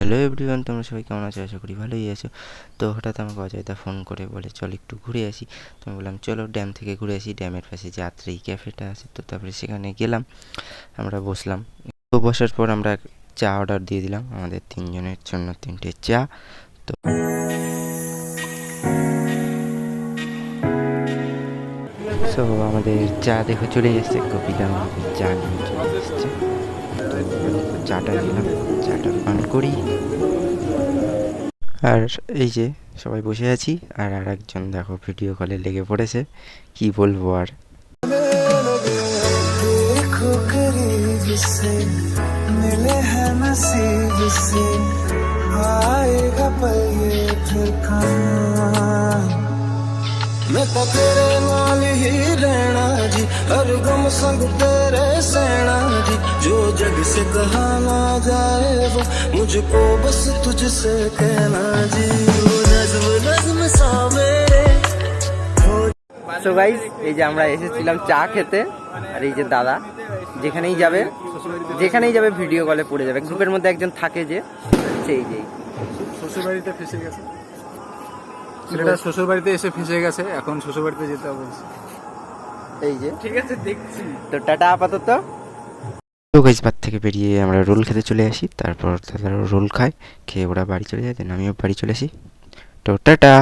Hello everyone তোমরা সবাই কেমন আছো? আশা করি ভালোই আছো। তো হঠাৎ আমাকে অজয়দা ফোন করে বলে, চল একটু ঘুরে আসি। তো আমি বললাম, চলো ড্যাম থেকে ঘুরে আসি। ড্যামের পাশে যে ক্যাফেটা আছে, তো তারপরে সেখানে গেলাম। আমরা বসলাম। তো বসার পর আমরা চা অর্ডার দিয়ে দিলাম। আমাদের তিনজনের জন্য তিনটে চা। তো সো আমাদের চা দেখো চলে এসছে। কপিটা আমাদের চা নিয়ে চলে এসছে। চাটা দিলাম। চাটা করি। আর এই যে সবাই বসে আছি, আর আর একজন দেখো ভিডিও কলে লেগে পড়েছে। কি বলব আর? ਮੈਂ ਤਾਂ ਤੇਰੇ ਨਾਲ ਹੀ ਰਹਿਣਾ ਜੀ ਹਰ ਗਮ ਸੰਗ ਤੇਰੇ ਸਹਿਣਾ मैं तो तेरे नाल ही रहना जी हर गम संग तेरे सहना जी जो जग से कहा ना जाए वो मुझको बस तुझसे कहना जी वो नज्म नज्म सा मेरे সো গাইজ এই যে আমরা এসেছিলাম চা খেতে আর এই যে দাদা যেখানেই যাবে যেখানেই যাবে ভিডিও কলে পড়ে যাবে গ্রুপের মধ্যে একজন থাকে যে সেই যেই শ্বশুরবাড়িতে ফেসে গেছে ছেলেটা শ্বশুরবাড়িতে এসে ফেসে গেছে এখন শ্বশুরবাড়িতে যেতে হবে এই যে ঠিক আছে দেখছি তো টাটা আপাতত তো গাইজ বাদ থেকে বেরিয়ে আমরা রোল খেতে চলে আসি। তারপর তারা রোল খায়, খেয়ে ওরা বাড়ি চলে যায় দেন আমিও বাড়ি চলে আসি। তো টাটা!